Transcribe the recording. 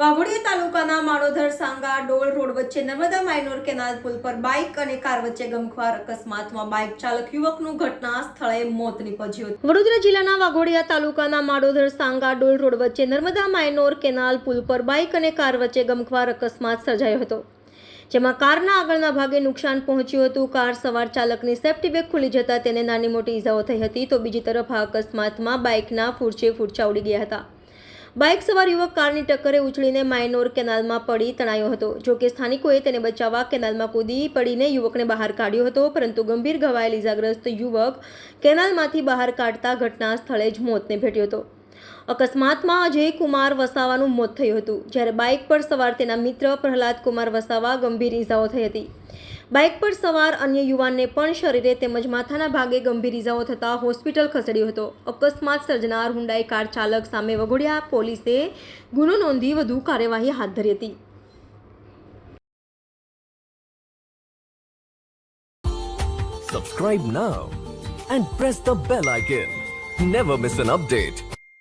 વાઘોડિયા તાલુકાના માળોધર સાંગા ડોલ રોડ વચ્ચે Narmada minor canal પુલ પર બાઇક અને કાર વચ્ચે ગમખ્વાર અકસ્માતમાં બાઇક ચાલક યુવકનું ઘટના સ્થળે મોત નીપજ્યું. વડોદરા જિલ્લાના વાઘોડિયા તાલુકાના માળોધર સાંગા ડોલ રોડ વચ્ચે નર્મદા માઇનોર કેનાલ પુલ પર બાઇક અને કાર વચ્ચે ગમખ્વાર અકસ્માત સર્જાયો હતો. જેમાં કારના આગળના ભાગે નુકસાન પહોંચ્યું હતું. કાર સવાર ચાલકની સેફ્ટી બેગ ખુલી જતા તેને નાની મોટી ઈજાઓ થઈ હતી. તો બીજી તરફ આ અકસ્માતમાં બાઇકના ફૂરચે ફૂરચા ઉડી ગયા હતા. બાઇક સવાર યુવક કારની ટક્કરે ઉછળીને માઇનોર કેનાલમાં પડી તણાયો હતો. જો કે સ્થાનિકોએ તેને બચાવવા કેનાલમાં કૂદી પડીને યુવકને બહાર કાઢ્યો હતો, પરંતુ ગંભીર ઘવાયેલ ઇજાગ્રસ્ત યુવક કેનાલમાંથી બહાર કાઢતા ઘટના સ્થળે જ મોતને ભેટ્યો હતો. અકસ્માતમાં અજય કુમાર વસાવાનું મોત થયું હતું. જ્યારે બાઇક પર સવાર તેના મિત્ર પ્રહલાદ કુમાર વસાવા ગંભીર ઇજાઓ થઈ હતી. બાઇક પર સવાર અન્ય યુવાનને પણ શરીરે તેમજ માથાના ભાગે ગંભીર ઇજાઓ થતાં હોસ્પિટલ ખસેડ્યો હતો અકસ્માત સર્જનાર હુંડાઈ કાર ચાલક સામે વઘોડિયા પોલીસે ગુનો નોંધી વધુ કાર્યવાહી હાથ ધરી હતી Subscribe now and press the bell icon. Never miss an update.